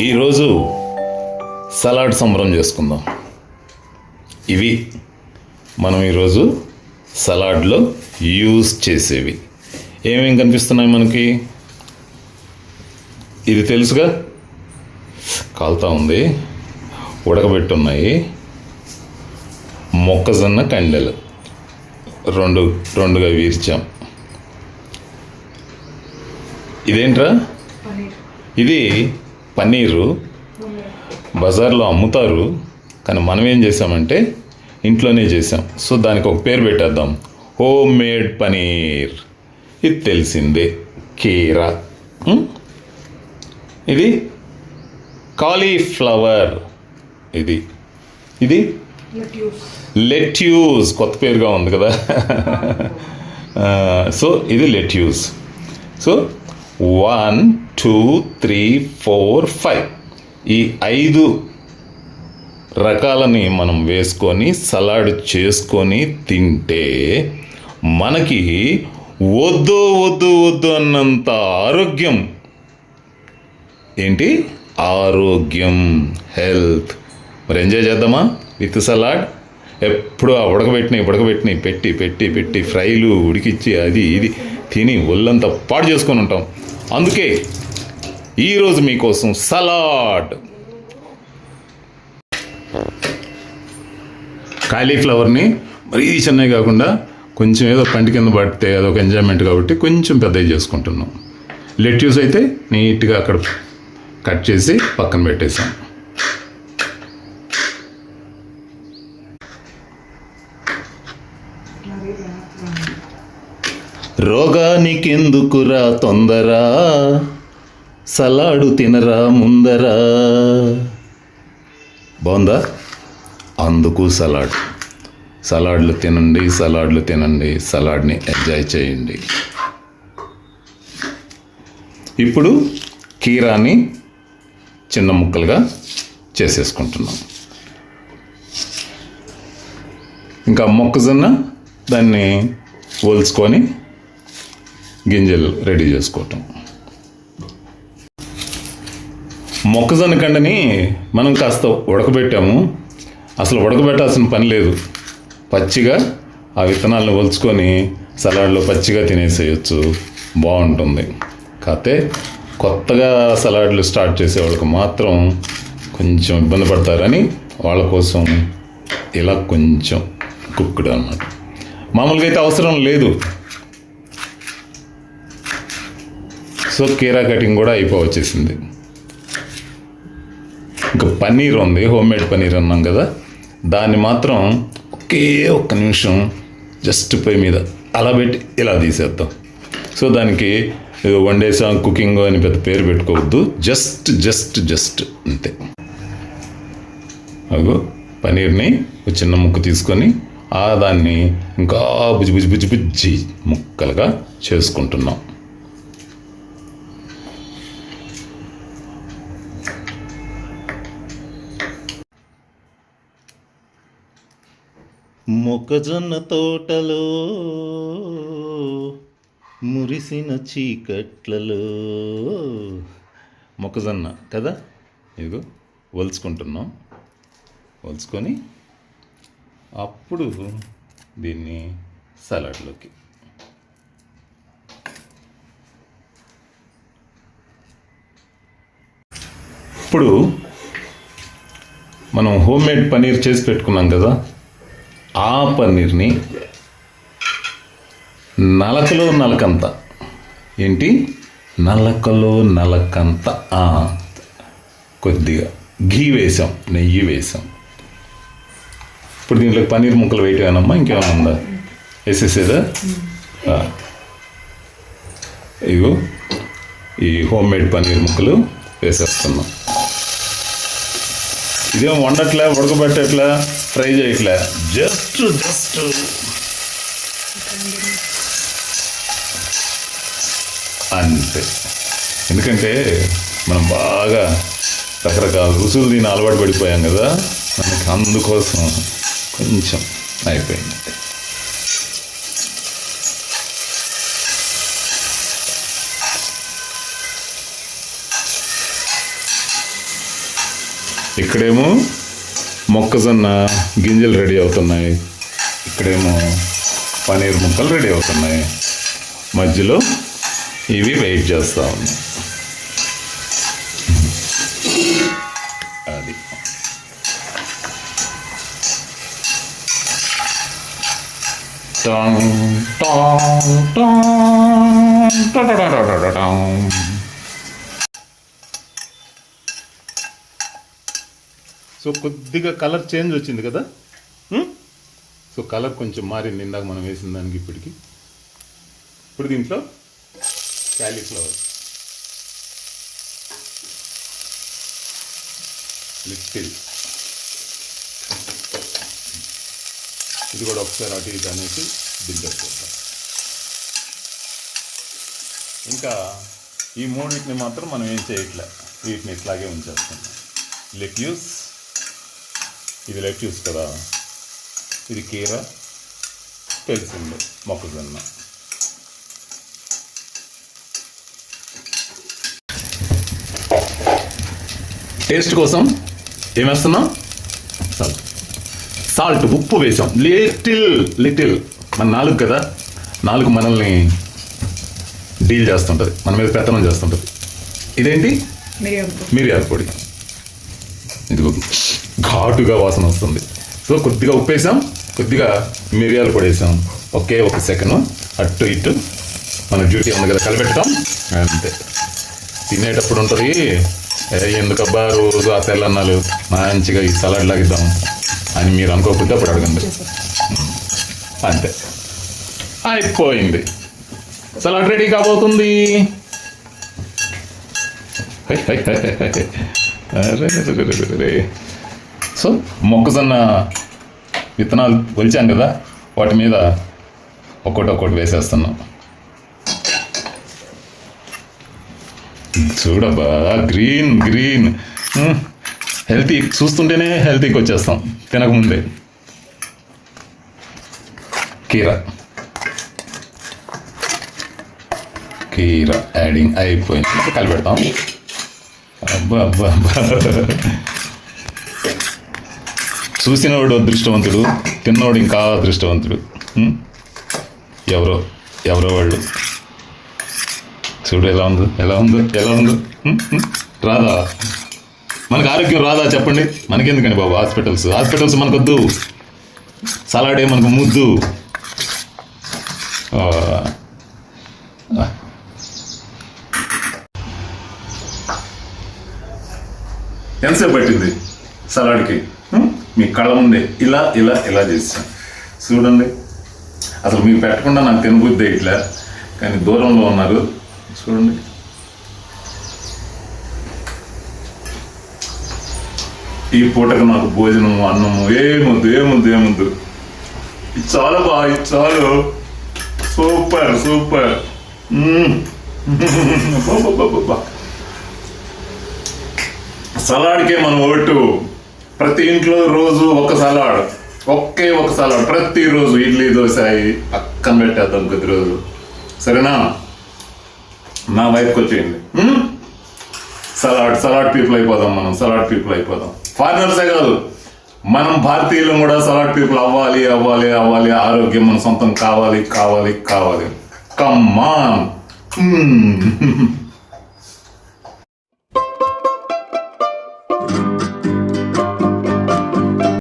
ఈరోజు సలాడ్ సంబరం చేసుకుందాం. ఇవి మనం ఈరోజు సలాడ్లో యూజ్ చేసేవి. ఏమేం కనిపిస్తున్నాయి మనకి? ఇది తెలుసుగా? కాలుతా ఉంది. ఉడకబెట్టున్నాయి. మొక్కజొన్న కండెలు. రెండు రెండుగా వీర్చాం. ఇదేంట్రా? ఇది పన్నీరు బజార్లో అమ్ముతారు కానీ మనం ఏం చేసామంటే ఇంట్లోనే చేసాం సో దానికి ఒక పేరు పెట్టేద్దాం. హోమ్ మేడ్ పనీర్ ఇది తెలిసిందే. కీరా? ఇది కాలీఫ్లవర్. ఇది. ఇది? లెట్యూస్. కొత్త పేరుగా ఉంది కదా. సో ఇది lettuce. So one two three four five. ఈ ఐదు రకాలని మనం వేసుకొని సలాడ్ చేసుకొని తింటే మనకి వద్దు వద్దు వద్దు అన్నంత ఆరోగ్యం. ఏంటి? ఆరోగ్యం హెల్త్. మరి ఎంజాయ్ చేద్దామా? With salad? ఎప్పుడు ఆ ఉడకబెట్టినవి ఉడకబెట్టినవి పెట్టి పెట్టి పెట్టి ఫ్రైలు ఉడికిచ్చి అది ఇది తిని ఒళ్ళంతా పాడు చేసుకొని ఉంటాం. అందుకే ఈరోజు మీకోసం సలాడ్. కాలీఫ్లవర్ని మరీ చిన్నవి కాకుండా కొంచెం ఏదో పంటి కింద పడితే అదొక ఎంజాయ్మెంట్ కాబట్టి కొంచెం పెద్దవి చేసుకుంటున్నాం. లెట్యూస్ అయితే నీట్గా అక్కడ కట్ చేసి పక్కన పెట్టేసాం రోగానికెందుకురా తొందర? సలాడు తినరా ముందరా? బాగుందా? అందుకు సలాడ్. సలాడ్లు తినండి సలాడ్లు తినండి సలాడ్ని ఎంజాయ్ చేయండి. ఇప్పుడు కీరాని చిన్న ముక్కలుగా చేసేసుకుంటున్నాం. ఇంకా మొక్కజొన్న దాన్ని ఒలుచుకొని గింజలు రెడీ చేసుకోవటం. మొక్కజొన్న కండని మనం కాస్త ఉడకబెట్టాము. అసలు ఉడకబెట్టాల్సిన పని లేదు. పచ్చిగా ఆ విత్తనాలను ఒలుచుకొని సలాడ్లో పచ్చిగా తినేసేయచ్చు. బాగుంటుంది. కాకపోతే కొత్తగా సలాడ్లు స్టార్ట్ చేసే వాళ్ళకి మాత్రం కొంచెం ఇబ్బంది పడతారని వాళ్ళ కోసం ఇలా కొంచెం కుక్కుడు అన్నమాట. మామూలుగా అయితే అవసరం లేదు. సో కీరా కటింగ్ కూడా అయిపోవచ్చేసింది. ఇంకా పన్నీర్ ఉంది హోమ్ మేడ్ పన్నీర్ అన్నాం కదా. దాన్ని మాత్రం ఒకే ఒక్క నిమిషం జస్ట్ పొయ్యి మీద అలా పెట్టి ఇలా తీసేద్దాం. సో దానికి ఏదో వండేసాం కుకింగ్ అని పెద్ద పేరు పెట్టుకోవద్దు. జస్ట్ జస్ట్ జస్ట్ అంతే. అగో పనీర్ని ఒక చిన్న ముక్క తీసుకొని ఆ దాన్ని ఇంకా బుజ్జి బుజ్జి బుజ్జి బుజ్జి ముక్కలుగా చేసుకుంటున్నాం. మొక్కజొన్న తోటలో మురిసిన చీకట్లలో. మొక్కజొన్న కదా? ఇదిగో వలుచుకుంటున్నాం వలుచుకొని అప్పుడు దీన్ని సలాడ్లోకి. ఇప్పుడు మనం హోమ్ మేడ్ పనీర్ చేసి పెట్టుకున్నాం కదా? ఆ పన్నీర్ని నలకలో నలకంత. ఏంటి? నలకలో నలకంత. కొద్దిగా ఘీ వేసాం నెయ్యి వేసాం. ఇప్పుడు దీంట్లో పన్నీర్ ముక్కలు వేయటమేనమ్మా? ఇంకేమైనా ఉందా? వేసేసేదా? ఇగో ఈ హోమ్ మేడ్ పన్నీర్ ముక్కలు వేసేస్తున్నాం. ఇదేం వండట్లే? ఉడకబెట్టట్లే? ఫ్రై చేయట్లే. జస్ట్ జస్ట్ అంతే. ఎందుకంటే మనం బాగా రకరకాల రుచులు దీని అలవాటు పడిపోయాం కదా మనకి అందుకోసం కొంచెం అయిపోయింది. ఇక్కడేమో మొక్కజొన్న గింజలు రెడీ అవుతున్నాయి ఇక్కడేమో పన్నీర్ ముక్కలు రెడీ అవుతున్నాయి మధ్యలో ఇవి వెయిట్ చేస్తూ ఉన్నాయి అది టాంగ్ టాంగ్ టాంగ్ సో కొద్దిగా కలర్ చేంజ్ వచ్చింది కదా? Hmm? సో కలర్ కొంచెం మారింది ఇందాక మనం వేసిన దానికి ఇప్పటికి. ఇప్పుడు దీంట్లో క్యాలీఫ్లవర్ లిటిల్ ఇది కూడా ఒకసారి అటు ఇటు అనేసి దిగ్గేసుకుంటాం ఇంకా ఈ మూడింటిని మాత్రం మనం ఏం చేయట్లే. వీటిని ఇట్లాగే ఉంచేస్తున్నాం. లెట్యూస్ ఇది లెట్యూస్ కదా. ఇది కీర తెలిసింది మొక్కజొన్న. టేస్ట్ కోసం ఏం వేస్తున్నాం? సాల్ట్. సాల్ట్ ఉప్పు వేసాం. Little little. మన నాలుగు కదా. నాలుగు మనల్ని డీల్ చేస్తుంటుంది. మన మీద పెత్తనం చేస్తుంటుంది. ఇదేంటి? మిరియాల పొడి. ఇదిగో ఘాటుగా వాసన వస్తుంది. సో కొద్దిగా ఉప్పు వేసాం కొద్దిగా మిరియాలు కూడా వేసాం ఒకే ఒక సెకండ్ అటు ఇటు మన డ్యూటీ ఉంది కదా కలిపెడతాం అంతే. తినేటప్పుడు ఉంటుంది ఎందుకబ్బా రోజు ఆ తెల్లన్నాలు మంచిగా ఈ సలాడ్ లాగిద్దాం అని మీరు అనుకోకపోతే అప్పుడు అడగండి. అంతే. అయిపోయింది. సలాడ్ రెడీ కాబోతుంది. అరే, సో మొక్కజొన్న విత్తనాలు కొలిచాం కదా వాటి మీద ఒక్కోటి ఒక్కోటి వేసేస్తున్నాం. చూడబ్బా గ్రీన్ గ్రీన్. హెల్తీ చూస్తుంటేనే హెల్తీకి వచ్చేస్తాం తినకముందే. కీర. కీర యాడింగ్ అయిపోయింది. కలిపెడతాం. అబ్బా అబ్బా అబ్బా. చూసినవాడు అదృష్టవంతుడు తిన్నవాడు ఇంకా అదృష్టవంతుడు. ఎవరో ఎవరో వాళ్ళు. చూడు ఎలా ఉందో ఎలా ఉందో ఎలా ఉందో. రాదా మనకు ఆరోగ్యం రాదా చెప్పండి? మనకెందుకండి బాబు హాస్పిటల్స్? హాస్పిటల్స్ మనకొద్దు. సలాడే మనకు ముద్దు. ఎంతసేపు పట్టింది? సలాడ్కి. మీ కళ్ళ ముందే. ఇలా ఇలా ఇలా చేస్తాం. చూడండి. అసలు మీకు పెట్టకుండా నాకు తినబుద్ది ఇట్లా కానీ దూరంలో ఉన్నారు. చూడండి. ఈ పూటకు నాకు భోజనము అన్నము ఏముద్దు ఏముద్దు ఏముద్దు ఇది చాలా బా ఇది చాలు. Super super. మ్మ్. సలాడ్కే మనం ఓటు. ప్రతి ఇంట్లో రోజు ఒక సలాడ్. ఒకే ఒక సలాడ్. ప్రతిరోజు ఇడ్లీ దోశ అయి పక్కన పెట్టేద్దాం కొద్ది రోజు సరేనా? నా వైఫ్కి వచ్చేయండి. సలాడ్ సలాడ్ పీపుల్ అయిపోదాం మనం సలాడ్ పీపుల్ అయిపోదాం. ఫారినర్సే కాదు మనం భారతీయులు కూడా సలాడ్ పీపుల్ అవ్వాలి అవ్వాలి అవ్వాలి. ఆరోగ్యం మన సొంతం కావాలి కావాలి కావాలి. కమ్మాన్